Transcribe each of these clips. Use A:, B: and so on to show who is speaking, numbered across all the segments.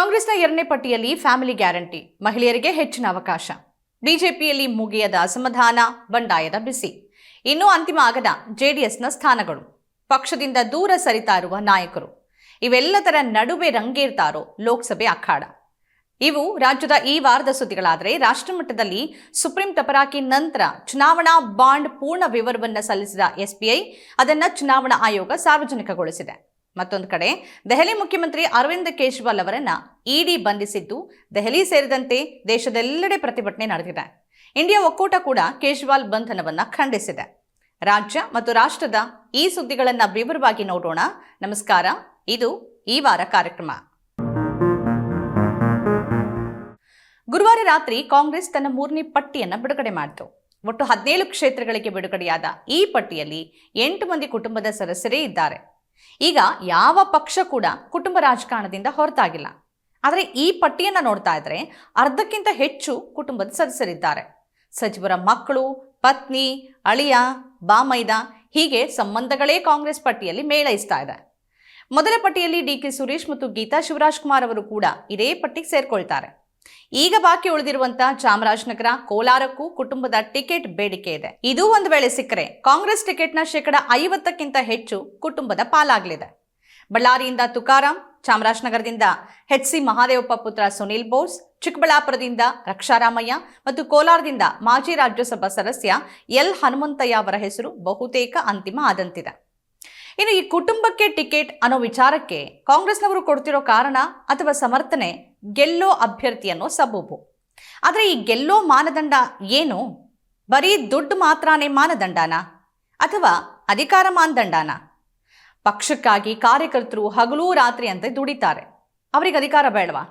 A: ಕಾಂಗ್ರೆಸ್ನ ಎರಡನೇ ಪಟ್ಟಿಯಲ್ಲಿ ಫ್ಯಾಮಿಲಿ ಗ್ಯಾರಂಟಿ, ಮಹಿಳೆಯರಿಗೆ ಹೆಚ್ಚಿನ ಅವಕಾಶ. ಬಿಜೆಪಿಯಲ್ಲಿ ಮುಗಿಯದ ಅಸಮಾಧಾನ, ಬಂಡಾಯದ ಬಿಸಿ. ಇನ್ನೂ ಅಂತಿಮ ಆಗದ ಜೆಡಿಎಸ್ನ ಸ್ಥಾನಗಳು. ಪಕ್ಷದಿಂದ ದೂರ ಸರಿತಾ ಇರುವ ನಾಯಕರು. ಇವೆಲ್ಲದರ ನಡುವೆ ರಂಗೇರ್ತಾರೋ ಲೋಕಸಭೆ ಅಖಾಡ. ಇವು ರಾಜ್ಯದ ಈ ವಾರದ ಸುದ್ದಿಗಳಾದರೆ ರಾಷ್ಟ್ರಮಟ್ಟದಲ್ಲಿ ಸುಪ್ರೀಂ ತಪರಾಕಿ ನಂತರ ಚುನಾವಣಾ ಬಾಂಡ್ ಪೂರ್ಣ ವಿವರವನ್ನು ಸಲ್ಲಿಸಿದ ಎಸ್ಬಿಐ ಅದನ್ನು ಚುನಾವಣಾ ಆಯೋಗ ಸಾರ್ವಜನಿಕಗೊಳಿಸಿದೆ. ಮತ್ತೊಂದು ಕಡೆ, ದೆಹಲಿ ಮುಖ್ಯಮಂತ್ರಿ ಅರವಿಂದ್ ಕೇಜ್ರಿವಾಲ್ ಅವರನ್ನ ಇಡಿ ಬಂಧಿಸಿದ್ದು, ದೆಹಲಿ ಸೇರಿದಂತೆ ದೇಶದೆಲ್ಲೆಡೆ ಪ್ರತಿಭಟನೆ ನಡೆದಿದೆ. ಇಂಡಿಯಾ ಒಕ್ಕೂಟ ಕೂಡ ಕೇಜ್ರಿವಾಲ್ ಬಂಧನವನ್ನ ಖಂಡಿಸಿದೆ. ರಾಜ್ಯ ಮತ್ತು ರಾಷ್ಟ್ರದ ಈ ಸುದ್ದಿಗಳನ್ನು ವಿವರವಾಗಿ ನೋಡೋಣ. ನಮಸ್ಕಾರ, ಇದು ಈ ವಾರ ಕಾರ್ಯಕ್ರಮ. ಗುರುವಾರ ರಾತ್ರಿ ಕಾಂಗ್ರೆಸ್ ತನ್ನ ಮೂರನೇ ಪಟ್ಟಿಯನ್ನು ಬಿಡುಗಡೆ ಮಾಡಿತು. ಒಟ್ಟು ಹದಿನೇಳು ಕ್ಷೇತ್ರಗಳಿಗೆ ಬಿಡುಗಡೆಯಾದ ಈ ಪಟ್ಟಿಯಲ್ಲಿ ಎಂಟು ಮಂದಿ ಕುಟುಂಬದ ಸದಸ್ಯರೇ ಇದ್ದಾರೆ. ಈಗ ಯಾವ ಪಕ್ಷ ಕೂಡ ಕುಟುಂಬ ರಾಜಕಾರಣದಿಂದ ಹೊರತಾಗಿಲ್ಲ. ಆದರೆ ಈ ಪಟ್ಟಿಯನ್ನು ನೋಡ್ತಾ ಇದ್ರೆ ಅರ್ಧಕ್ಕಿಂತ ಹೆಚ್ಚು ಕುಟುಂಬದ ಸದಸ್ಯರಿದ್ದಾರೆ. ಸಚಿವರ ಮಕ್ಕಳು, ಪತ್ನಿ, ಅಳಿಯ, ಬಾಮೈದ ಹೀಗೆ ಸಂಬಂಧಗಳೇ ಕಾಂಗ್ರೆಸ್ ಪಟ್ಟಿಯಲ್ಲಿ ಮೇಳೈಸ್ತಾ ಇದೆ. ಮೊದಲ ಪಟ್ಟಿಯಲ್ಲಿ ಡಿ ಕೆ ಸುರೇಶ್ ಮತ್ತು ಗೀತಾ ಶಿವರಾಜ್ ಕುಮಾರ್ ಅವರು ಕೂಡ ಇದೇ ಪಟ್ಟಿಗೆ ಸೇರ್ಕೊಳ್ತಾರೆ. ಈಗ ಬಾಕಿ ಉಳಿದಿರುವಂತಹ ಚಾಮರಾಜನಗರ, ಕೋಲಾರಕ್ಕೂ ಕುಟುಂಬದ ಟಿಕೆಟ್ ಬೇಡಿಕೆ ಇದೆ. ಇದು ಒಂದು ವೇಳೆ ಸಿಕ್ಕರೆ ಕಾಂಗ್ರೆಸ್ ಟಿಕೆಟ್ನ ಶೇಕಡ ಐವತ್ತಕ್ಕಿಂತ ಹೆಚ್ಚು ಕುಟುಂಬದ ಪಾಲಾಗಲಿದೆ. ಬಳ್ಳಾರಿಯಿಂದ ತುಕಾರಾಂ, ಚಾಮರಾಜನಗರದಿಂದ ಹೆಚ್ ಸಿ ಮಹಾದೇವಪ್ಪ ಪುತ್ರ ಸುನೀಲ್ ಬೋಸ್, ಚಿಕ್ಕಬಳ್ಳಾಪುರದಿಂದ ರಕ್ಷಾರಾಮಯ್ಯ ಮತ್ತು ಕೋಲಾರದಿಂದ ಮಾಜಿ ರಾಜ್ಯಸಭಾ ಸದಸ್ಯ ಎಲ್ ಹನುಮಂತಯ್ಯ ಅವರ ಹೆಸರು ಬಹುತೇಕ ಅಂತಿಮ ಆದಂತಿದೆ. ಇನ್ನು ಈ ಕುಟುಂಬಕ್ಕೆ ಟಿಕೆಟ್ ಅನ್ನೋ ವಿಚಾರಕ್ಕೆ ಕಾಂಗ್ರೆಸ್ನವರು ಕೊಡ್ತಿರೋ ಕಾರಣ ಅಥವಾ ಸಮರ್ಥನೆ ಗೆಲ್ಲೋ ಅಭ್ಯರ್ಥಿ ಅನ್ನೋ ಸಬೂಬು. ಆದರೆ ಈ ಗೆಲ್ಲೋ ಮಾನದಂಡ ಏನು? ಬರೀ ದುಡ್ಡು ಮಾತ್ರನೇ ಮಾನದಂಡನ? ಅಥವಾ ಅಧಿಕಾರ ಮಾನದಂಡನ? ಪಕ್ಷಕ್ಕಾಗಿ ಕಾರ್ಯಕರ್ತರು ಹಗಲು ರಾತ್ರಿ ಅಂತ ದುಡಿತಾರೆ. ಅವರಿಗೆ ಅಧಿಕಾರ ಬೇಡವಾ?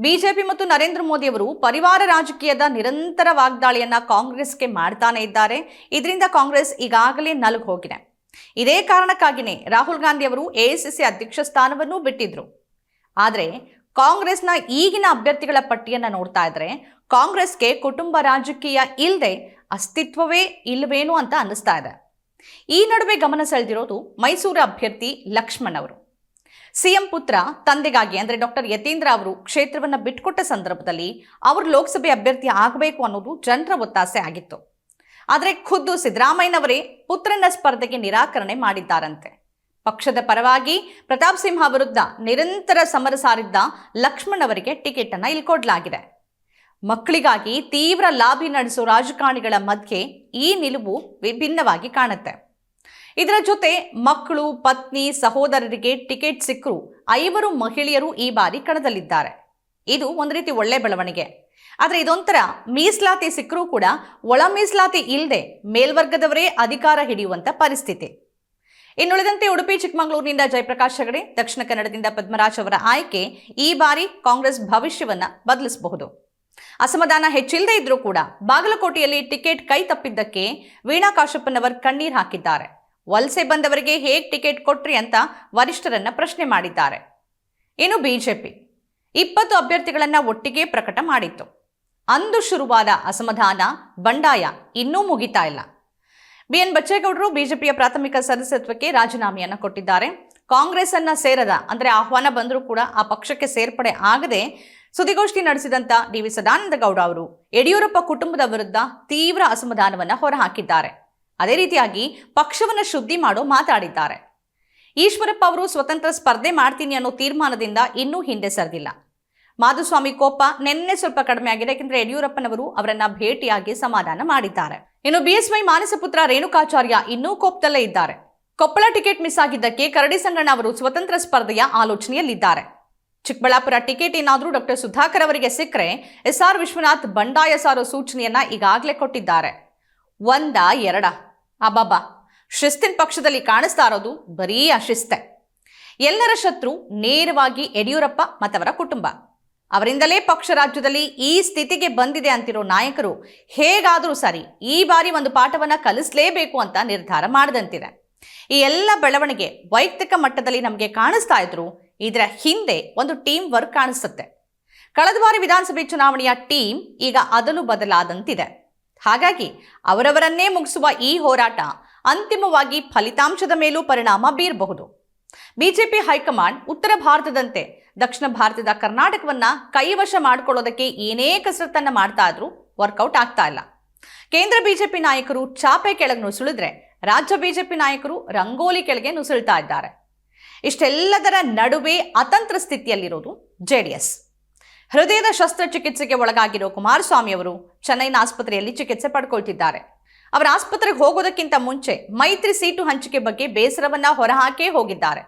A: ಬಿಜೆಪಿ ಮತ್ತು ನರೇಂದ್ರ ಮೋದಿಯವರು ಪರಿವಾರ ರಾಜಕೀಯದ ನಿರಂತರ ವಾಗ್ದಾಳಿಯನ್ನ ಕಾಂಗ್ರೆಸ್ಗೆ ಮಾಡ್ತಾನೆ ಇದ್ದಾರೆ. ಇದರಿಂದ ಕಾಂಗ್ರೆಸ್ ಈಗಾಗಲೇ ನಲುಗು ಹೋಗಿದೆ. ಇದೇ ಕಾರಣಕ್ಕಾಗಿಯೇ ರಾಹುಲ್ ಗಾಂಧಿ ಅವರು ಎಐಸಿಸಿ ಅಧ್ಯಕ್ಷ ಸ್ಥಾನವನ್ನು ಬಿಟ್ಟಿದ್ರು. ಆದರೆ ಕಾಂಗ್ರೆಸ್ನ ಈಗಿನ ಅಭ್ಯರ್ಥಿಗಳ ಪಟ್ಟಿಯನ್ನು ನೋಡ್ತಾ ಇದ್ರೆ ಕಾಂಗ್ರೆಸ್ಗೆ ಕುಟುಂಬ ರಾಜಕೀಯ ಇಲ್ಲದೆ ಅಸ್ತಿತ್ವವೇ ಇಲ್ಲವೇನು ಅಂತ ಅನ್ನಿಸ್ತಾ ಇದೆ. ಈ ನಡುವೆ ಗಮನ ಸೆಳೆದಿರೋದು ಮೈಸೂರು ಅಭ್ಯರ್ಥಿ ಲಕ್ಷ್ಮಣ್ ಅವರು. ಸಿಎಂ ಪುತ್ರ ತಂದೆಗಾಗಿ ಅಂದರೆ ಡಾಕ್ಟರ್ ಯತೀಂದ್ರ ಅವರು ಕ್ಷೇತ್ರವನ್ನು ಬಿಟ್ಕೊಟ್ಟ ಸಂದರ್ಭದಲ್ಲಿ ಅವರು ಲೋಕಸಭೆ ಅಭ್ಯರ್ಥಿ ಆಗಬೇಕು ಅನ್ನೋದು ಜನರ ಒತ್ತಾಸೆ ಆಗಿತ್ತು. ಆದರೆ ಖುದ್ದು ಸಿದ್ದರಾಮಯ್ಯನವರೇ ಪುತ್ರನ ಸ್ಪರ್ಧೆಗೆ ನಿರಾಕರಣೆ ಮಾಡಿದ್ದಾರಂತೆ. ಪಕ್ಷದ ಪರವಾಗಿ ಪ್ರತಾಪ್ ಸಿಂಹ ವಿರುದ್ಧ ನಿರಂತರ ಸಮರ ಸಾರಿದ್ದ ಲಕ್ಷ್ಮಣ್ ಅವರಿಗೆ ಟಿಕೆಟ್ ಅನ್ನ ಇಲ್ಕೊಡ್ಲಾಗಿದೆ. ಮಕ್ಕಳಿಗಾಗಿ ತೀವ್ರ ಲಾಬಿ ನಡೆಸೋ ರಾಜಕಾರಣಿಗಳ ಮಧ್ಯೆ ಈ ನಿಲುವು ವಿಭಿನ್ನವಾಗಿ ಕಾಣುತ್ತೆ. ಇದರ ಜೊತೆ ಮಕ್ಕಳು, ಪತ್ನಿ, ಸಹೋದರರಿಗೆ ಟಿಕೆಟ್ ಸಿಕ್ಕರು ಐವರು ಮಹಿಳೆಯರು ಈ ಬಾರಿ ಕಣದಲ್ಲಿದ್ದಾರೆ. ಇದು ಒಂದು ರೀತಿ ಒಳ್ಳೆ ಬೆಳವಣಿಗೆ. ಆದರೆ ಇದೊಂಥರ ಮೀಸಲಾತಿ ಸಿಕ್ಕರೂ ಕೂಡ ಒಳ ಮೀಸಲಾತಿ ಇಲ್ಲದೆ ಮೇಲ್ವರ್ಗದವರೇ ಅಧಿಕಾರ ಹಿಡಿಯುವಂಥ ಪರಿಸ್ಥಿತಿ. ಇನ್ನುಳಿದಂತೆ ಉಡುಪಿ, ಚಿಕ್ಕಮಗಳೂರಿನಿಂದ ಜಯಪ್ರಕಾಶ್ ಹೆಗಡೆ, ದಕ್ಷಿಣ ಕನ್ನಡದಿಂದ ಪದ್ಮರಾಜ್ ಅವರ ಆಯ್ಕೆ ಈ ಬಾರಿ ಕಾಂಗ್ರೆಸ್ ಭವಿಷ್ಯವನ್ನ ಬದಲಿಸಬಹುದು. ಅಸಮಾಧಾನ ಹೆಚ್ಚಿಲ್ಲದೆ ಇದ್ರೂ ಕೂಡ ಬಾಗಲಕೋಟೆಯಲ್ಲಿ ಟಿಕೆಟ್ ಕೈ ತಪ್ಪಿದ್ದಕ್ಕೆ ವೀಣಾ ಕಾಶಪ್ಪನವರ್ ಕಣ್ಣೀರ್ ಹಾಕಿದ್ದಾರೆ. ವಲಸೆ ಬಂದವರಿಗೆ ಹೇಗೆ ಟಿಕೆಟ್ ಕೊಟ್ರಿ ಅಂತ ವರಿಷ್ಠರನ್ನ ಪ್ರಶ್ನೆ ಮಾಡಿದ್ದಾರೆ. ಇನ್ನು ಬಿಜೆಪಿ. ಇಪ್ಪತ್ತು ಅಭ್ಯರ್ಥಿಗಳನ್ನ ಒಟ್ಟಿಗೆ ಪ್ರಕಟ ಮಾಡಿತ್ತು. ಅಂದು ಶುರುವಾದ ಅಸಮಾಧಾನ, ಬಂಡಾಯ ಇನ್ನೂ ಮುಗಿತಾ ಇಲ್ಲ. ಬಿಎನ್ ಬಚ್ಚೇಗೌಡರು ಬಿಜೆಪಿಯ ಪ್ರಾಥಮಿಕ ಸದಸ್ಯತ್ವಕ್ಕೆ ರಾಜೀನಾಮೆಯನ್ನ ಕೊಟ್ಟಿದ್ದಾರೆ. ಕಾಂಗ್ರೆಸ್ ಅನ್ನ ಸೇರದ, ಅಂದ್ರೆ ಆಹ್ವಾನ ಬಂದರೂ ಕೂಡ ಆ ಪಕ್ಷಕ್ಕೆ ಸೇರ್ಪಡೆ ಆಗದೆ ಸುದ್ದಿಗೋಷ್ಠಿ ನಡೆಸಿದಂತ ಡಿ. ವಿ. ಸದಾನಂದ ಗೌಡ ಅವರು ಯಡಿಯೂರಪ್ಪ ಕುಟುಂಬದ ವಿರುದ್ಧ ತೀವ್ರ ಅಸಮಾಧಾನವನ್ನ ಹೊರಹಾಕಿದ್ದಾರೆ. ಅದೇ ರೀತಿಯಾಗಿ ಪಕ್ಷವನ್ನ ಶುದ್ಧಿ ಮಾಡೋ ಮಾತಾಡಿದ್ದಾರೆ. ಈಶ್ವರಪ್ಪ ಅವರು ಸ್ವತಂತ್ರ ಸ್ಪರ್ಧೆ ಮಾಡ್ತೀನಿ ಅನ್ನೋ ತೀರ್ಮಾನದಿಂದ ಇನ್ನೂ ಹಿಂದೆ ಸರಿದಿಲ್ಲ. ಮಾಧುಸ್ವಾಮಿ ಕೋಪ ನಿನ್ನೆ ಸ್ವಲ್ಪ ಕಡಿಮೆ ಆಗಿದೆ, ಯಾಕೆಂದ್ರೆ ಯಡಿಯೂರಪ್ಪನವರು ಅವರನ್ನ ಭೇಟಿಯಾಗಿ ಸಮಾಧಾನ ಮಾಡಿದ್ದಾರೆ. ಇನ್ನು ಬಿಎಸ್ವೈ ಮಾನಸಪುತ್ರ ರೇಣುಕಾಚಾರ್ಯ ಇನ್ನೂ ಕೋಪದಲ್ಲೇ ಇದ್ದಾರೆ. ಕೊಪ್ಪಳ ಟಿಕೆಟ್ ಮಿಸ್ ಆಗಿದ್ದಕ್ಕೆ ಕರಡಿ ಸಂಗಣ್ಣ ಅವರು ಸ್ವತಂತ್ರ ಸ್ಪರ್ಧೆಯ ಆಲೋಚನೆಯಲ್ಲಿದ್ದಾರೆ. ಚಿಕ್ಕಬಳ್ಳಾಪುರ ಟಿಕೆಟ್ ಏನಾದರೂ ಡಾಕ್ಟರ್ ಸುಧಾಕರ್ ಅವರಿಗೆ ಸಿಕ್ಕರೆ ಎಸ್ ಆರ್ ವಿಶ್ವನಾಥ್ ಬಂಡಾಯ ಸಾರೋ ಸೂಚನೆಯನ್ನ ಈಗಾಗಲೇ ಕೊಟ್ಟಿದ್ದಾರೆ. ಒಂದ ಎರಡ? ಅಬ್ಬಬ್ಬಾ! ಶಿಸ್ತಿನ ಪಕ್ಷದಲ್ಲಿ ಕಾಣಿಸ್ತಾ ಇರೋದು ಬರೀ ಅಶಿಸ್ತೆ ಎಲ್ಲರ ಶತ್ರು ನೇರವಾಗಿ ಯಡಿಯೂರಪ್ಪ ಮತ್ತವರ ಕುಟುಂಬ. ಅವರಿಂದಲೇ ಪಕ್ಷ ರಾಜ್ಯದಲ್ಲಿ ಈ ಸ್ಥಿತಿಗೆ ಬಂದಿದೆ ಅಂತಿರೋ ನಾಯಕರು ಹೇಗಾದರೂ ಸರಿ ಈ ಬಾರಿ ಒಂದು ಪಾಠವನ್ನ ಕಲಿಸಲೇಬೇಕು ಅಂತ ನಿರ್ಧಾರ ಮಾಡದಂತಿದೆ. ಈ ಎಲ್ಲ ಬೆಳವಣಿಗೆ ವೈಯಕ್ತಿಕ ಮಟ್ಟದಲ್ಲಿ ನಮಗೆ ಕಾಣಿಸ್ತಾ ಇದ್ರು, ಇದರ ಹಿಂದೆ ಒಂದು ಟೀಮ್ ವರ್ಕ್ ಕಾಣಿಸುತ್ತೆ. ಕಳೆದ ಬಾರಿ ವಿಧಾನಸಭೆ ಚುನಾವಣೆಯ ಟೀಮ್ ಈಗ ಅದಲು ಬದಲಾದಂತಿದೆ. ಹಾಗಾಗಿ ಅವರವರನ್ನೇ ಮುಗಿಸುವ ಈ ಹೋರಾಟ ಅಂತಿಮವಾಗಿ ಫಲಿತಾಂಶದ ಮೇಲೂ ಪರಿಣಾಮ ಬೀರಬಹುದು. ಬಿಜೆಪಿ ಹೈಕಮಾಂಡ್ ಉತ್ತರ ಭಾರತದಂತೆ ದಕ್ಷಿಣ ಭಾರತದ ಕರ್ನಾಟಕವನ್ನ ಕೈವಶ ಮಾಡಿಕೊಳ್ಳೋದಕ್ಕೆ ಏನೇ ಕಸರತ್ತನ್ನು ಮಾಡ್ತಾ ಇದ್ರೂ ವರ್ಕೌಟ್ ಆಗ್ತಾ ಇಲ್ಲ. ಕೇಂದ್ರ ಬಿಜೆಪಿ ನಾಯಕರು ಚಾಪೆ ಕೆಳಗೆ ನುಸುಳಿದ್ರೆ ರಾಜ್ಯ ಬಿಜೆಪಿ ನಾಯಕರು ರಂಗೋಲಿ ಕೆಳಗೆ ನುಸುಳ್ತಾ ಇದ್ದಾರೆ. ಇಷ್ಟೆಲ್ಲದರ ನಡುವೆ ಅತಂತ್ರ ಸ್ಥಿತಿಯಲ್ಲಿರೋದು ಜೆಡಿಎಸ್. ಹೃದಯದ ಶಸ್ತ್ರಚಿಕಿತ್ಸೆಗೆ ಒಳಗಾಗಿರೋ ಕುಮಾರಸ್ವಾಮಿ ಅವರು ಚೆನ್ನೈನ ಆಸ್ಪತ್ರೆಯಲ್ಲಿ ಚಿಕಿತ್ಸೆ ಪಡ್ಕೊಳ್ತಿದ್ದಾರೆ. ಅವರ ಆಸ್ಪತ್ರೆಗೆ ಹೋಗೋದಕ್ಕಿಂತ ಮುಂಚೆ ಮೈತ್ರಿ ಸೀಟು ಹಂಚಿಕೆ ಬಗ್ಗೆ ಬೇಸರವನ್ನ ಹೊರಹಾಕೇ ಹೋಗಿದ್ದಾರೆ.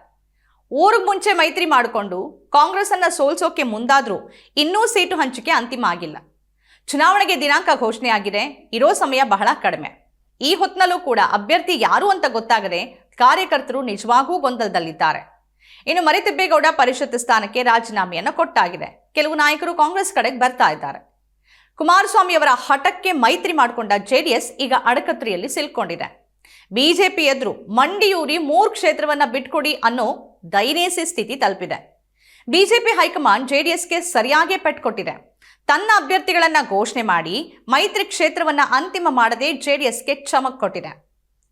A: ಊರಿಗೆ ಮುಂಚೆ ಮೈತ್ರಿ ಮಾಡಿಕೊಂಡು ಕಾಂಗ್ರೆಸ್ ಅನ್ನ ಸೋಲ್ಸೋಕೆ ಮುಂದಾದ್ರೂ ಇನ್ನೂ ಸೀಟು ಹಂಚಿಕೆ ಅಂತಿಮ ಆಗಿಲ್ಲ. ಚುನಾವಣೆಗೆ ದಿನಾಂಕ ಘೋಷಣೆ ಆಗಿದೆ ಇರೋ ಸಮಯ ಬಹಳ ಕಡಿಮೆ. ಈ ಹೊತ್ತಿನಲ್ಲೂ ಕೂಡ ಅಭ್ಯರ್ಥಿ ಯಾರು ಅಂತ ಗೊತ್ತಾಗದೆ ಕಾರ್ಯಕರ್ತರು ನಿಜವಾಗೂ ಗೊಂದಲದಲ್ಲಿದ್ದಾರೆ. ಇನ್ನು ಮರಿತಿಬ್ಬೇಗೌಡ ಪರಿಷತ್ ಸ್ಥಾನಕ್ಕೆ ರಾಜೀನಾಮೆಯನ್ನು ಕೊಟ್ಟಾಗಿದೆ. ಕೆಲವು ನಾಯಕರು ಕಾಂಗ್ರೆಸ್ ಕಡೆಗೆ ಬರ್ತಾ ಇದ್ದಾರೆ. ಕುಮಾರಸ್ವಾಮಿ ಅವರ ಹಠಕ್ಕೆ ಮೈತ್ರಿ ಮಾಡಿಕೊಂಡ ಜೆಡಿಎಸ್ ಈಗ ಅಡಕತ್ರಿಯಲ್ಲಿ ಸಿಲ್ಕೊಂಡಿದೆ. ಬಿಜೆಪಿ ಎದುರು ಮಂಡಿಯೂರಿ ಮೂರು ಕ್ಷೇತ್ರವನ್ನ ಬಿಟ್ಕೊಡಿ ಅನ್ನೋ ದೈನೇಸಿ ಸ್ಥಿತಿ ತಲುಪಿದೆ. ಬಿಜೆಪಿ ಹೈಕಮಾಂಡ್ ಜೆಡಿಎಸ್ಗೆ ಸರಿಯಾಗಿ ಪೆಟ್ಕೊಟ್ಟಿದೆ ತನ್ನ ಅಭ್ಯರ್ಥಿಗಳನ್ನ ಘೋಷಣೆ ಮಾಡಿ ಮೈತ್ರಿ ಕ್ಷೇತ್ರವನ್ನ ಅಂತಿಮ ಮಾಡದೆ ಜೆಡಿಎಸ್ಗೆ ಚಮಕ್ ಕೊಟ್ಟಿದೆ.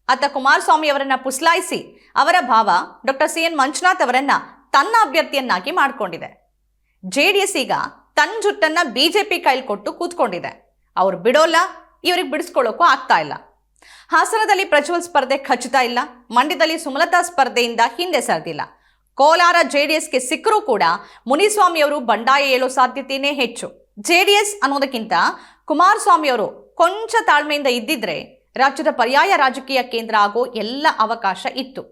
A: ಅತ್ತ ಕುಮಾರಸ್ವಾಮಿ ಅವರನ್ನ ಪುಸ್ಲಾಯಿಸಿ ಅವರ ಭಾವ ಡಾಕ್ಟರ್ ಸಿ ಎನ್ ಮಂಜುನಾಥ್ ಅವರನ್ನ ತನ್ನ ಅಭ್ಯರ್ಥಿಯನ್ನಾಗಿ ಮಾಡಿಕೊಂಡಿದೆ. ಜೆಡಿಎಸ್ ಈಗ ತನ್ನ ಜುಟ್ಟನ್ನು ಬಿ ಜೆ ಪಿ ಕೈಲಿ ಕೊಟ್ಟು ಕೂತ್ಕೊಂಡಿದೆ. ಅವ್ರು ಬಿಡೋಲ್ಲ, ಇವ್ರಿಗೆ ಬಿಡಿಸ್ಕೊಳ್ಳೋಕ್ಕೂ ಆಗ್ತಾ ಇಲ್ಲ. ಹಾಸನದಲ್ಲಿ ಪ್ರಜ್ವಲ್ ಸ್ಪರ್ಧೆ ಖಚಿತ ಇಲ್ಲ. ಮಂಡ್ಯದಲ್ಲಿ ಸುಮಲತಾ ಸ್ಪರ್ಧೆಯಿಂದ ಹಿಂದೆ ಸರಿದಿಲ್ಲ. ಕೋಲಾರ ಜೆಡಿಎಸ್ಗೆ ಸಿಕ್ಕರೂ ಕೂಡ ಮುನಿಸ್ವಾಮಿಯವರು ಬಂಡಾಯ ಏಳೋ ಸಾಧ್ಯತೆಯೇ ಹೆಚ್ಚು. ಜೆಡಿಎಸ್ ಅನ್ನೋದಕ್ಕಿಂತ ಕುಮಾರಸ್ವಾಮಿಯವರು ಕೊಂಚ ತಾಳ್ಮೆಯಿಂದ ಇದ್ದಿದ್ರೆ ರಾಜ್ಯದ ಪರ್ಯಾಯ ರಾಜಕೀಯ ಕೇಂದ್ರ ಆಗೋ ಎಲ್ಲ ಅವಕಾಶ ಇತ್ತು.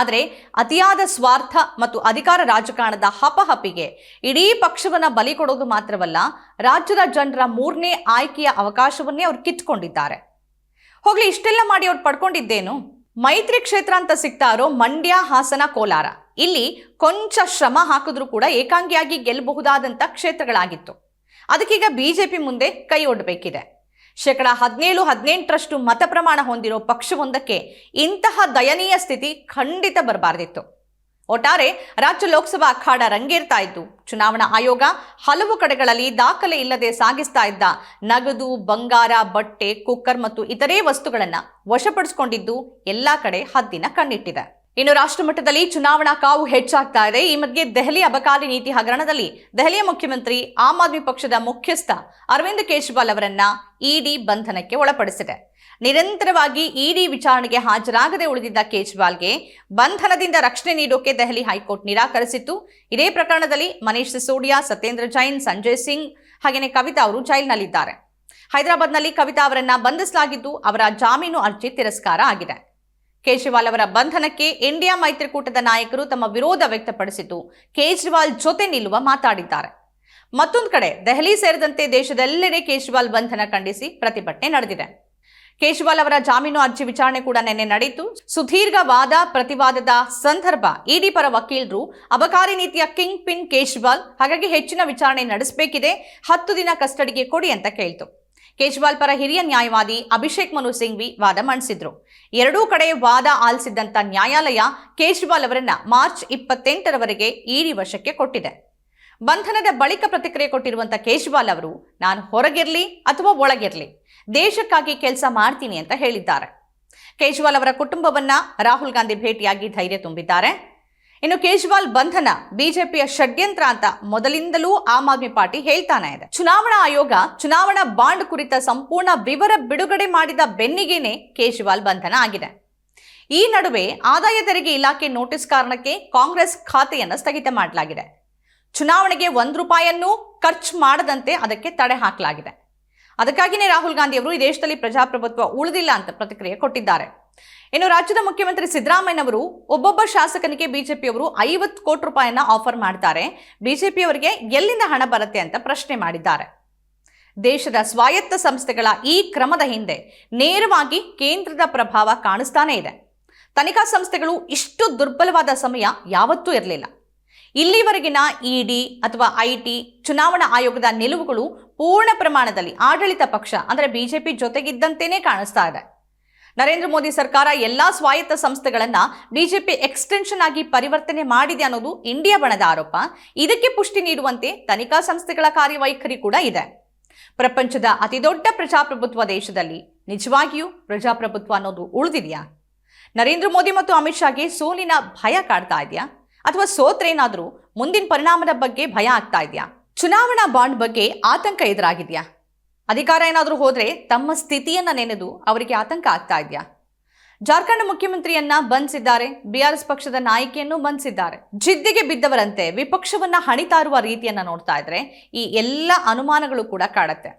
A: ಆದರೆ ಅತಿಯಾದ ಸ್ವಾರ್ಥ ಮತ್ತು ಅಧಿಕಾರ ರಾಜಕಾರಣದ ಹಪಹಪಿಗೆ ಇಡೀ ಪಕ್ಷವನ್ನು ಬಲಿ ಕೊಡೋದು ಮಾತ್ರವಲ್ಲ, ರಾಜ್ಯದ ಜನರ ಮೂರನೇ ಆಯ್ಕೆಯ ಅವಕಾಶವನ್ನೇ ಅವ್ರು ಕಿತ್ಕೊಂಡಿದ್ದಾರೆ. ಹೋಗ್ಲಿ, ಇಷ್ಟೆಲ್ಲ ಮಾಡಿ ಅವ್ರು ಪಡ್ಕೊಂಡಿದ್ದೇನು? ಮೈತ್ರಿ ಕ್ಷೇತ್ರ ಅಂತ ಸಿಗ್ತಾರೋ ಮಂಡ್ಯ, ಹಾಸನ, ಕೋಲಾರ. ಇಲ್ಲಿ ಕೊಂಚ ಶ್ರಮ ಹಾಕಿದ್ರೂ ಕೂಡ ಏಕಾಂಗಿಯಾಗಿ ಗೆಲ್ಲಬಹುದಾದಂಥ ಕ್ಷೇತ್ರಗಳಾಗಿತ್ತು. ಅದಕ್ಕೀಗ ಬಿಜೆಪಿ ಮುಂದೆ ಕೈ ಒಡ್ಡಬೇಕಿದೆ ಶೇಕಡ ಹದಿನೇಳು, ಹದಿನೆಂಟರಷ್ಟು ಮತ ಪ್ರಮಾಣ ಹೊಂದಿರೋ ಪಕ್ಷವೊಂದಕ್ಕೆ ಇಂತಹ ದಯನೀಯ ಸ್ಥಿತಿ ಖಂಡಿತ ಬರಬಾರ್ದಿತ್ತು. ಒಟ್ಟಾರೆ ರಾಜ್ಯ ಲೋಕಸಭಾ ಅಖಾಡ ರಂಗೇರ್ತಾ ಇದ್ದು, ಚುನಾವಣಾ ಆಯೋಗ ಹಲವು ಕಡೆಗಳಲ್ಲಿ ದಾಖಲೆ ಇಲ್ಲದೆ ಸಾಗಿಸ್ತಾ ಇದ್ದ ನಗದು, ಬಂಗಾರ, ಬಟ್ಟೆ, ಕುಕ್ಕರ್ ಮತ್ತು ಇತರೆ ವಸ್ತುಗಳನ್ನು ವಶಪಡಿಸಿಕೊಂಡಿದ್ದು ಎಲ್ಲ ಕಡೆ ಹದ್ದಿನ ಕಣ್ಣಿಟ್ಟಿದೆ. ಇನ್ನು ರಾಷ್ಟ್ರಮಟ್ಟದಲ್ಲಿ ಚುನಾವಣಾ ಕಾವು ಹೆಚ್ಚಾಗ್ತಾ ಇದೆ. ಈ ಮಧ್ಯೆ ದೆಹಲಿ ಅಬಕಾರಿ ನೀತಿ ಹಗರಣದಲ್ಲಿ ದೆಹಲಿಯ ಮುಖ್ಯಮಂತ್ರಿ ಆಮ್ ಆದ್ಮಿ ಪಕ್ಷದ ಮುಖ್ಯಸ್ಥ ಅರವಿಂದ್ ಕೇಜ್ರಿವಾಲ್ ಅವರನ್ನ ಇಡಿ ಬಂಧನಕ್ಕೆ ಒಳಪಡಿಸಿದೆ. ನಿರಂತರವಾಗಿ ಇಡಿ ವಿಚಾರಣೆಗೆ ಹಾಜರಾಗದೆ ಉಳಿದಿದ್ದ ಕೇಜ್ರಿವಾಲ್ಗೆ ಬಂಧನದಿಂದ ರಕ್ಷಣೆ ನೀಡೋಕೆ ದೆಹಲಿ ಹೈಕೋರ್ಟ್ ನಿರಾಕರಿಸಿತ್ತು. ಇದೇ ಪ್ರಕರಣದಲ್ಲಿ ಮನೀಶ್ ಸಿಸೋಡಿಯಾ, ಸತ್ಯೇಂದ್ರ ಜೈನ್, ಸಂಜಯ್ ಸಿಂಗ್ ಹಾಗೆಯೇ ಕವಿತಾ ಅವರು ಜೈಲಿನಲ್ಲಿದ್ದಾರೆ. ಹೈದರಾಬಾದ್ನಲ್ಲಿ ಕವಿತಾ ಅವರನ್ನ ಬಂಧಿಸಲಾಗಿದ್ದು ಅವರ ಜಾಮೀನು ಅರ್ಜಿ ತಿರಸ್ಕಾರ ಆಗಿದೆ. ಕೇಜ್ರಿವಾಲ್ ಅವರ ಬಂಧನಕ್ಕೆ ಇಂಡಿಯಾ ಮೈತ್ರಿಕೂಟದ ನಾಯಕರು ತಮ್ಮ ವಿರೋಧ ವ್ಯಕ್ತಪಡಿಸಿದ್ದು, ಕೇಜ್ರಿವಾಲ್ ಜೊತೆ ನಿಲ್ಲುವ ಮಾತಾಡಿದ್ದಾರೆ. ಮತ್ತೊಂದು ಕಡೆ, ದೆಹಲಿ ಸೇರಿದಂತೆ ದೇಶದೆಲ್ಲೆಡೆ ಕೇಜ್ರಿವಾಲ್ ಬಂಧನ ಖಂಡಿಸಿ ಪ್ರತಿಭಟನೆ ನಡೆದಿದೆ. ಕೇಜ್ರಿವಾಲ್ ಅವರ ಜಾಮೀನು ಅರ್ಜಿ ವಿಚಾರಣೆ ಕೂಡ ನಿನ್ನೆ ನಡೆಯಿತು. ಸುದೀರ್ಘ ವಾದ ಪ್ರತಿವಾದದ ಸಂದರ್ಭ ಇಡಿ ಪರ ವಕೀಲರು ಅಬಕಾರಿ ನೀತಿಯ ಕಿಂಗ್ ಪಿನ್ ಕೇಜ್ರಿವಾಲ್ ಹಾಗಾಗಿ ಹೆಚ್ಚಿನ ವಿಚಾರಣೆ ನಡೆಸಬೇಕಿದೆ, ಹತ್ತು ದಿನ ಕಸ್ಟಡಿಗೆ ಕೊಡಿ ಅಂತ ಕೇಳ್ತು. ಕೇಜ್ರಿವಾಲ್ ಪರ ಹಿರಿಯ ನ್ಯಾಯವಾದಿ ಅಭಿಷೇಕ್ ಮನು ಸಿಂಘ್ವಿ ವಾದ ಮಂಡಿಸಿದ್ರು ಎರಡೂ ಕಡೆ ವಾದ ಆಲಿಸಿದ್ದಂತ ನ್ಯಾಯಾಲಯ ಕೇಜ್ರಿವಾಲ್ ಅವರನ್ನ ಮಾರ್ಚ್ ಇಪ್ಪತ್ತೆಂಟರವರೆಗೆ ಈಡಿ ವಶಕ್ಕೆ ಕೊಟ್ಟಿದೆ. ಬಂಧನದ ಬಳಿಕ ಪ್ರತಿಕ್ರಿಯೆ ಕೊಟ್ಟಿರುವಂತ ಕೇಜ್ರಿವಾಲ್ ಅವರು, ನಾನು ಹೊರಗಿರ್ಲಿ ಅಥವಾ ಒಳಗಿರ್ಲಿ, ದೇಶಕ್ಕಾಗಿ ಕೆಲಸ ಮಾಡ್ತೀನಿ ಅಂತ ಹೇಳಿದ್ದಾರೆ. ಕೇಜ್ರಿವಾಲ್ ಅವರ ಕುಟುಂಬವನ್ನ ರಾಹುಲ್ ಗಾಂಧಿ ಭೇಟಿಯಾಗಿ ಧೈರ್ಯ ತುಂಬಿದ್ದಾರೆ. ಇನ್ನು ಕೇಜ್ರಿವಾಲ್ ಬಂಧನ ಬಿಜೆಪಿಯ ಷಡ್ಯಂತ್ರ ಅಂತ ಮೊದಲಿಂದಲೂ ಆಮ್ ಆದ್ಮಿ ಪಾರ್ಟಿ ಹೇಳ್ತಾನೆ ಇದೆ. ಚುನಾವಣಾ ಆಯೋಗ, ಚುನಾವಣಾ ಬಾಂಡ್ ಕುರಿತ ಸಂಪೂರ್ಣ ವಿವರ ಬಿಡುಗಡೆ ಮಾಡಿದ ಬೆನ್ನಿಗೇನೆ ಕೇಜ್ರಿವಾಲ್ ಬಂಧನ ಆಗಿದೆ. ಈ ನಡುವೆ ಆದಾಯ ತೆರಿಗೆ ಇಲಾಖೆ ನೋಟಿಸ್ ಕಾರಣಕ್ಕೆ ಕಾಂಗ್ರೆಸ್ ಖಾತೆಯನ್ನು ಸ್ಥಗಿತ ಮಾಡಲಾಗಿದೆ. ಚುನಾವಣೆಗೆ ಒಂದು ರೂಪಾಯಿಯನ್ನು ಖರ್ಚು ಮಾಡದಂತೆ ಅದಕ್ಕೆ ತಡೆ ಹಾಕಲಾಗಿದೆ. ಅದಕ್ಕಾಗಿಯೇ ರಾಹುಲ್ ಗಾಂಧಿ ಅವರು ಈ ದೇಶದಲ್ಲಿ ಪ್ರಜಾಪ್ರಭುತ್ವ ಉಳಿದಿಲ್ಲ ಅಂತ ಪ್ರತಿಕ್ರಿಯೆ ಕೊಟ್ಟಿದ್ದಾರೆ. ಇನ್ನು ರಾಜ್ಯದ ಮುಖ್ಯಮಂತ್ರಿ ಸಿದ್ದರಾಮಯ್ಯನವರು ಒಬ್ಬೊಬ್ಬ ಶಾಸಕನಿಗೆ ಬಿಜೆಪಿಯವರು ಐವತ್ತು ಕೋಟಿ ರೂಪಾಯಿಯನ್ನ ಆಫರ್ ಮಾಡ್ತಾರೆ. ಬಿಜೆಪಿಯವರಿಗೆ ಎಲ್ಲಿಂದ ಹಣ ಬರುತ್ತೆ ಅಂತ ಪ್ರಶ್ನೆ ಮಾಡಿದ್ದಾರೆ. ದೇಶದ ಸ್ವಾಯತ್ತ ಸಂಸ್ಥೆಗಳ ಈ ಕ್ರಮದ ಹಿಂದೆ ನೇರವಾಗಿ ಕೇಂದ್ರದ ಪ್ರಭಾವ ಕಾಣಿಸ್ತಾನೇ ಇದೆ. ತನಿಖಾ ಸಂಸ್ಥೆಗಳು ಇಷ್ಟು ದುರ್ಬಲವಾದ ಸಮಯ ಯಾವತ್ತೂ ಇರಲಿಲ್ಲ. ಇಲ್ಲಿವರೆಗಿನ ಇಡಿ ಅಥವಾ ಐಟಿ, ಚುನಾವಣಾ ಆಯೋಗದ ನಿಲುವುಗಳು ಪೂರ್ಣ ಪ್ರಮಾಣದಲ್ಲಿ ಆಡಳಿತ ಪಕ್ಷ, ಅಂದರೆ ಬಿಜೆಪಿ ಜೊತೆಗಿದ್ದಂತೆಯೇ ಕಾಣಿಸ್ತಾ ಇದೆ. ನರೇಂದ್ರ ಮೋದಿ ಸರ್ಕಾರ ಎಲ್ಲಾ ಸ್ವಾಯತ್ತ ಸಂಸ್ಥೆಗಳನ್ನ ಬಿಜೆಪಿ ಎಕ್ಸ್ಟೆನ್ಷನ್ ಆಗಿ ಪರಿವರ್ತನೆ ಮಾಡಿದೆ ಅನ್ನೋದು ಇಂಡಿಯಾ ಬಣದ ಆರೋಪ. ಇದಕ್ಕೆ ಪುಷ್ಟಿ ನೀಡುವಂತೆ ತನಿಖಾ ಸಂಸ್ಥೆಗಳ ಕಾರ್ಯವೈಖರಿ ಕೂಡ ಇದೆ. ಪ್ರಪಂಚದ ಅತಿದೊಡ್ಡ ಪ್ರಜಾಪ್ರಭುತ್ವ ದೇಶದಲ್ಲಿ ನಿಜವಾಗಿಯೂ ಪ್ರಜಾಪ್ರಭುತ್ವ ಅನ್ನೋದು ಉಳಿದಿದೆಯಾ? ನರೇಂದ್ರ ಮೋದಿ ಮತ್ತು ಅಮಿತ್ ಶಾಗೆ ಸೋಲಿನ ಭಯ ಕಾಡ್ತಾ ಇದೆಯಾ? ಅಥವಾ ಸೋತ್ರೇನಾದರೂ ಮುಂದಿನ ಪರಿಣಾಮದ ಬಗ್ಗೆ ಭಯ ಆಗ್ತಾ ಇದೆಯಾ? ಚುನಾವಣಾ ಬಾಂಡ್ ಬಗ್ಗೆ ಆತಂಕ ಎದುರಾಗಿದೆಯಾ? ಅಧಿಕಾರ ಏನಾದರೂ ಹೋದರೆ ತಮ್ಮ ಸ್ಥಿತಿಯನ್ನ ನೆನೆದು ಅವರಿಗೆ ಆತಂಕ ಆಗ್ತಾ ಇದೆಯಾ? ಜಾರ್ಖಂಡ್ ಮುಖ್ಯಮಂತ್ರಿಯನ್ನ ಬಂಧಿಸಿದ್ದಾರೆ. ಬಿಆರ್ಎಸ್ ಪಕ್ಷದ ನಾಯಕಿಯನ್ನು ಬಂಧಿಸಿದ್ದಾರೆ. ಜಿದ್ದಿಗೆ ಬಿದ್ದವರಂತೆ ವಿಪಕ್ಷವನ್ನ ಹಣಿತಾರುವ ರೀತಿಯನ್ನ ನೋಡ್ತಾ ಇದ್ರೆ ಈ ಎಲ್ಲ ಅನುಮಾನಗಳು ಕೂಡ ಕಾಡತ್ತೆ.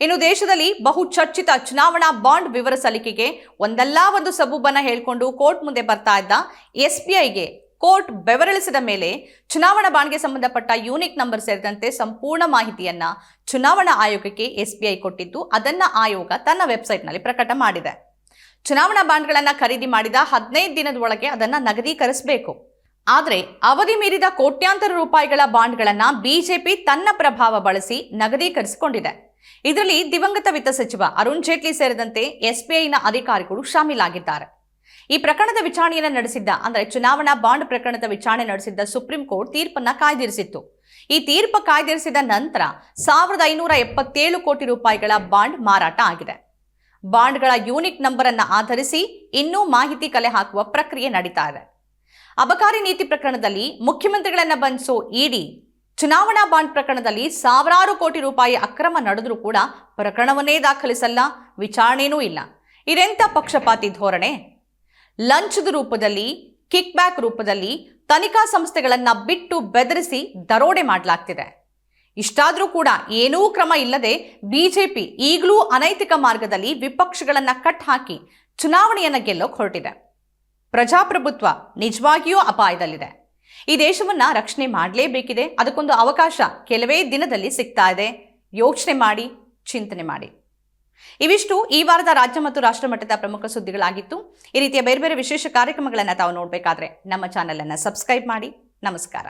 A: ಇನ್ನು ದೇಶದಲ್ಲಿ ಬಹು ಚರ್ಚಿತ ಚುನಾವಣಾ ಬಾಂಡ್ ವಿವರ ಸಲ್ಲಿಕೆಗೆ ಒಂದಲ್ಲ ಒಂದು ಸಬೂಬನ್ನ ಹೇಳ್ಕೊಂಡು ಕೋರ್ಟ್ ಮುಂದೆ ಬರ್ತಾ ಇದ್ದ ಎಸ್ಬಿಐಗೆ ಕೋರ್ಟ್ ಬೆವರಳಿಸಿದ ಮೇಲೆ ಚುನಾವಣಾ ಬಾಂಡ್ಗೆ ಸಂಬಂಧಪಟ್ಟ ಯೂನಿಕ್ ನಂಬರ್ ಸೇರಿದಂತೆ ಸಂಪೂರ್ಣ ಮಾಹಿತಿಯನ್ನ ಚುನಾವಣಾ ಆಯೋಗಕ್ಕೆ ಎಸ್ಬಿಐ ಕೊಟ್ಟಿದ್ದು, ಅದನ್ನ ಆಯೋಗ ತನ್ನ ವೆಬ್ಸೈಟ್ನಲ್ಲಿ ಪ್ರಕಟ ಮಾಡಿದೆ. ಚುನಾವಣಾ ಬಾಂಡ್ಗಳನ್ನ ಖರೀದಿ ಮಾಡಿದ ಹದಿನೈದು ದಿನದ ಒಳಗೆ ಅದನ್ನ ನಗದೀಕರಿಸಬೇಕು. ಆದರೆ ಅವಧಿ ಮೀರಿದ ಕೋಟ್ಯಾಂತರ ರೂಪಾಯಿಗಳ ಬಾಂಡ್ಗಳನ್ನ ಬಿಜೆಪಿ ತನ್ನ ಪ್ರಭಾವ ಬಳಸಿ ನಗದೀಕರಿಸಿಕೊಂಡಿದೆ. ಇದರಲ್ಲಿ ದಿವಂಗತ ವಿತ್ತ ಸಚಿವ ಅರುಣ್ ಜೇಟ್ಲಿ ಸೇರಿದಂತೆ ಎಸ್ಬಿಐನ ಅಧಿಕಾರಿಗಳು ಶಾಮೀಲಾಗಿದ್ದಾರೆ. ಈ ಪ್ರಕರಣದ ವಿಚಾರಣೆಯನ್ನು ನಡೆಸಿದ್ದ, ಅಂದರೆ ಚುನಾವಣಾ ಬಾಂಡ್ ಪ್ರಕರಣದ ವಿಚಾರಣೆ ನಡೆಸಿದ್ದ ಸುಪ್ರೀಂ ಕೋರ್ಟ್ ತೀರ್ಪನ್ನ ಕಾಯ್ದಿರಿಸಿತ್ತು. ಈ ತೀರ್ಪು ಕಾಯ್ದಿರಿಸಿದ ನಂತರ ಸಾವಿರದ ಐನೂರ ಎಪ್ಪತ್ತೇಳು ಕೋಟಿ ರೂಪಾಯಿಗಳ ಬಾಂಡ್ ಮಾರಾಟ ಆಗಿದೆ. ಬಾಂಡ್ಗಳ ಯೂನಿಕ್ ನಂಬರ್ ಅನ್ನ ಆಧರಿಸಿ ಇನ್ನೂ ಮಾಹಿತಿ ಕಲೆ ಹಾಕುವ ಪ್ರಕ್ರಿಯೆ ನಡೀತಾ ಇದೆ. ಅಬಕಾರಿ ನೀತಿ ಪ್ರಕರಣದಲ್ಲಿ ಮುಖ್ಯಮಂತ್ರಿಗಳನ್ನ ಬಂಧಿಸೋ ಇಡಿ ಚುನಾವಣಾ ಬಾಂಡ್ ಪ್ರಕರಣದಲ್ಲಿ ಸಾವಿರಾರು ಕೋಟಿ ರೂಪಾಯಿ ಅಕ್ರಮ ನಡೆದರೂ ಕೂಡ ಪ್ರಕರಣವನ್ನೇ ದಾಖಲಿಸಲ್ಲ, ವಿಚಾರಣೆನೂ ಇಲ್ಲ. ಇದೆಂಥ ಪಕ್ಷಪಾತಿ ಧೋರಣೆ? ಲಂಚದ ರೂಪದಲ್ಲಿ ಕಿಕ್ ಬ್ಯಾಕ್ ರೂಪದಲ್ಲಿ ತನಿಖಾ ಸಂಸ್ಥೆಗಳನ್ನ ಬಿಟ್ಟು ಬೆದರಿಸಿ ದರೋಡೆ ಮಾಡಲಾಗ್ತಿದೆ. ಇಷ್ಟಾದರೂ ಕೂಡ ಏನೂ ಕ್ರಮ ಇಲ್ಲದೆ ಬಿಜೆಪಿ ಈಗಲೂ ಅನೈತಿಕ ಮಾರ್ಗದಲ್ಲಿ ವಿಪಕ್ಷಗಳನ್ನ ಕಟ್ ಹಾಕಿ ಚುನಾವಣೆಯನ್ನ ಗೆಲ್ಲೋಕೆ ಹೊರಟಿದೆ. ಪ್ರಜಾಪ್ರಭುತ್ವ ನಿಜವಾಗಿಯೂ ಅಪಾಯದಲ್ಲಿದೆ. ಈ ದೇಶವನ್ನ ರಕ್ಷಣೆ ಮಾಡಲೇಬೇಕಿದೆ. ಅದಕ್ಕೊಂದು ಅವಕಾಶ ಕೆಲವೇ ದಿನದಲ್ಲಿ ಸಿಗ್ತಾ ಇದೆ. ಯೋಚನೆ ಮಾಡಿ, ಚಿಂತನೆ ಮಾಡಿ. ಇವಿಷ್ಟು ಈ ವಾರದ ರಾಜ್ಯ ಮತ್ತು ರಾಷ್ಟ್ರ ಮಟ್ಟದ ಪ್ರಮುಖ ಸುದ್ದಿಗಳಾಗಿತ್ತು. ಈ ರೀತಿಯ ಬೇರೆ ಬೇರೆ ವಿಶೇಷ ಕಾರ್ಯಕ್ರಮಗಳನ್ನು ತಾವು ನೋಡಬೇಕಾದ್ರೆ ನಮ್ಮ ಚಾನೆಲ್ ಅನ್ನು ಸಬ್ಸ್ಕ್ರೈಬ್ ಮಾಡಿ. ನಮಸ್ಕಾರ.